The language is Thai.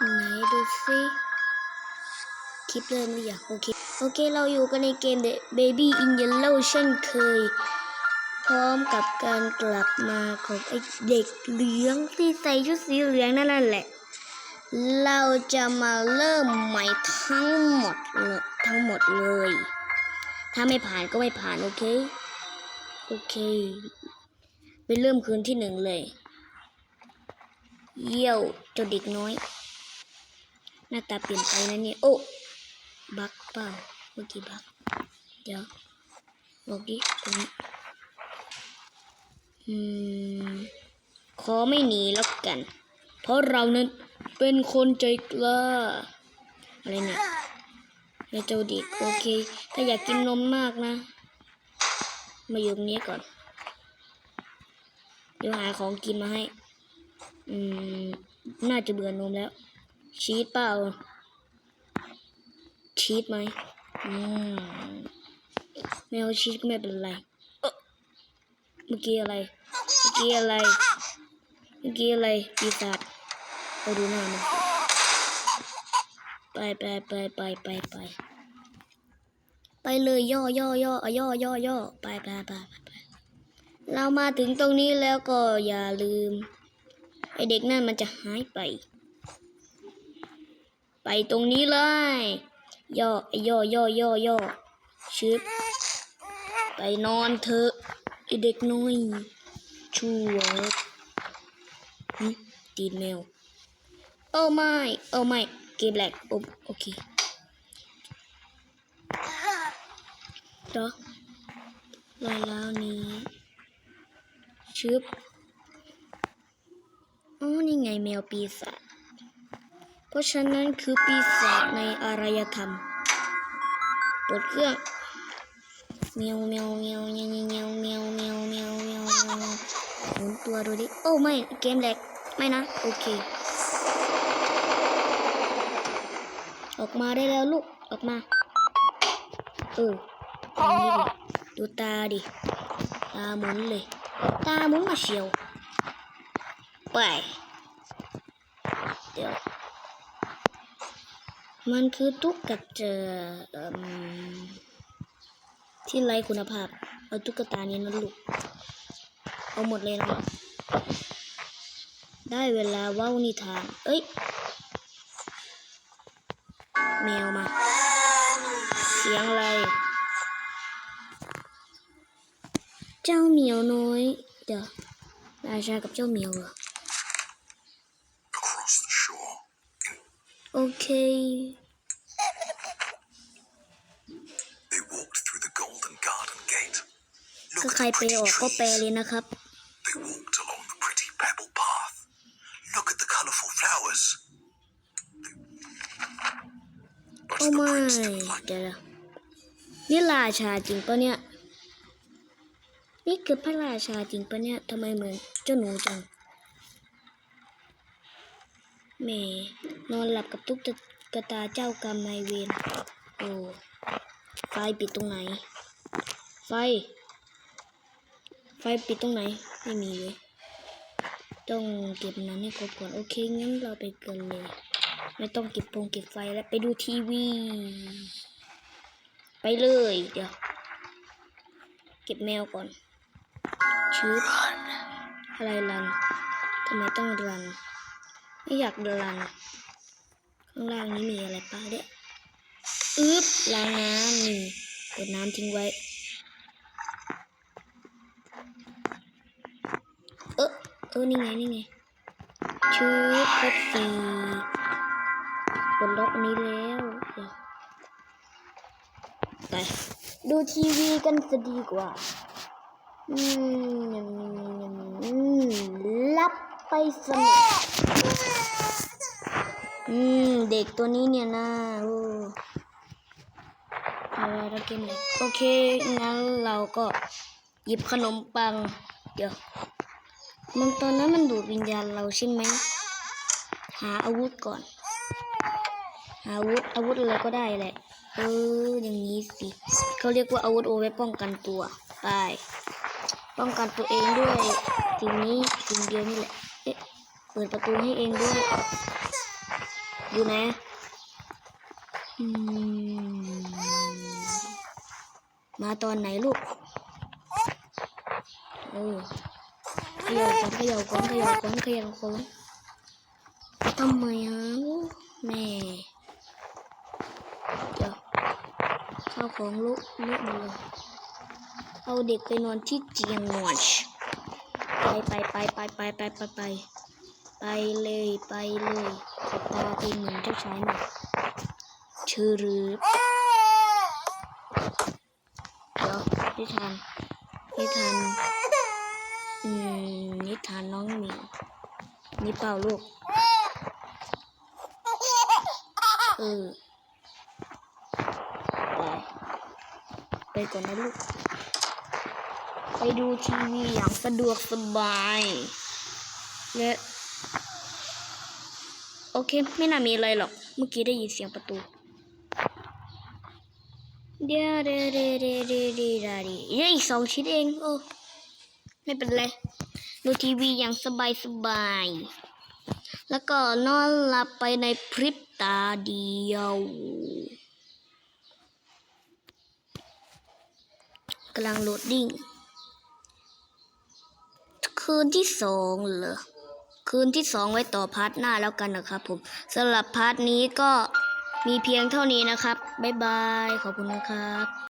ไหนดูสิคลิปเริ่มหรือยังโอเค โอเค เราอยู่กันในเกม The Baby in Yellow เช่นเคย พร้อมกับการกลับมาของไอเด็กเหลืองที่ใส่ชุดสีเหลืองนั่นแหละ เราจะมาเริ่มใหม่ทั้งหมดเลยทั้งหมดเลย ถ้าไม่ผ่านก็ไม่ผ่าน โอเค โอเค ไปเริ่มคืนที่หนึ่งเลย เยี่ยวเจ้าเด็กน้อย หน้าตาเปลี่ยนไปนะเนี่ย โอ้ บักเปล่าเมื่อกี้บัก เดี๋ยวบอกดิตรงนี้อืม ขอไม่หนีแล้วกัน เพราะเรานั้นเป็นคนใจกล้า อะไรเนี่ยไอเจ้าเด็กโอเค ถ้าอยากกินนมมากนะ มาอยู่ตรงนี้ก่อน เดี๋ยวหาของกินมาให้ อืม น่าจะเบื่อนมแล้ว ชีสเปล่า ชีสไหมอืมไม่เอาชีสก็ไม่เป็นไรเมื่อกี้อะไร เมื่อกี้อะไร เมื่อกี้อะไรปีศาจไปดูหน้ามันไปไปไปไปไปไป ไปเลยย่อย่อย่อย่อย่อย่อไปไปไปไปเรามาถึงตรงนี้แล้วก็อย่าลืมไอเด็กนั่นมันจะหายไป ไปตรงนี้เลย ย่อย่อย่อย่อย่อชึบไปนอนเถอะไอเด็กน้อยชัวร์หึตีนแมวโอ้ไม่โอ้ไม่เกมแหลกโอโอเคเดี๋ยวลายแล้วนี้ชึบอ๋อนี่ไงแมวปีศาจ ราะฉะนั้นคือปีศาจในอารยธรรมเปิดเครื่องเมียวเมียวเมียวเมียวเมียวเมียวเมียวเมียวเมียวเมียวหมุนตัวดูดิโอ้ไม่เกมแหลกไม่นะโอเค ออกมาได้แล้วลูกออกมาเออตรงนี้ดิดูตาดิตาหมุนเลย ตาหมุนมาเชียวไปเดี๋ยว มันคือตุ๊กตาเอิ่มที่ไร้คุณภาพ เอาตุ๊กตานี้นะลูก เอาหมดเลยนะ ได้เวลาว้าวนิทาน เอ้ย แมวมา เสียงอะไร เจ้าเหมียวน้อย เดี๋ยวราชากับเจ้าเหมียวเหรอ โอเค They walked through the golden garden gate. ถ้า Look ใคร at the ไปอ pretty อกก็แปล trees. เลยนะครับ They walked along the pretty pebble path. Look at the colourful flowers. But โอ้ the ไม่ prince didn't like เดี๋ยวนะนี่ราชาจริงปะเนี่ย นี่คือพระราชาจริงปะเนี่ยทำไมเหมือนเจ้าหนูจัง แม่นอนหลับกับตุ๊กตาเจ้ากรรมนายเวรโอ้ไฟปิดตรงไหน ไฟ ไฟปิดตรงไหน ไม่มีเลย ต้องเก็บนั้นให้ครบก่อน โอเค งั้นเราไปกันเลย ไม่ต้องเก็บปงเก็บไฟแล้วไปดูทีวี ไปเลย เดี๋ยว เก็บแมวก่อนชืบอะไรรันทำไมต้องรัน ไม่อยากรันข้างล่างนี้มีอะไรปะเดี๋ยอึ๊บล้างน้ำนี่เปิดน้ำทิ้งไว้ เออเออนี่ไงนี่ไงชืบครบสี่ปลดล็อกอันนี้แล้วไปดูทีวีกันจะดีกว่า อืมอืมรับ ไปสนุกอืม เด็กตัวนี้เนี่ยนะโอ้อะไรเราเกมเล็กโอเค งั้นเราก็หยิบขนมปัง เดี๋ยว มันตอนนั้นมันดูดวิญญาณเราใช่ไหม หาอาวุธก่อน หาอาวุธ อาวุธอะไรก็ได้แหละ เออ อย่างนี้สิ เขาเรียกว่าอาวุธโอไว้ป้องกันตัว ไป ป้องกันตัวเองด้วยสิ่งนี้สิ่งเดียวนี่แหละ ปิดประตูให้เองด้วยอยู่ไหนอืมาตอนไหนลูกเออขย่าก่อนเขย่าก่อนเขย่าก่อนเขย่าก่อนทำไมอะแม่เดี๋ยวข้าวของลูกลูกมดเลยเอาเด็กไปนอนที่เตียงนอนไปไปไปไปไปไปไปไป ไปเลยไปเลยขอบตาเป็นเหมือนเจ้าชายหน่อยชื่อหรือเดี๋ยวนิทานนิทานอืมนิทานน้องหมิวนี่เปล่าลูกเออไปไปก่อนนะลูก ไปดูทีวีอย่างสะดวกสบาย และ โอเค ไม่น่ามีอะไรหรอก เมื่อกี้ได้ยินเสียงประตูเดี๋ยวเดี๋ยวเดี๋ยวเดี๋ยวเดี๋ยวเดี๋ยวอีกสองชิ้นเองโอ้ไม่เป็นไร ดูทีวีอย่างสบายสบาย แล้วก็นอนหลับไปในพริบตาเดียวกำลังโหลดดิ้งคืนที่สองเหรอ คืนที่สองไว้ต่อพาร์ทหน้าแล้วกันนะครับผมสำหรับพาร์ทนี้ก็มีเพียงเท่านี้นะครับ บ๊ายบาย ขอบคุณนะครับ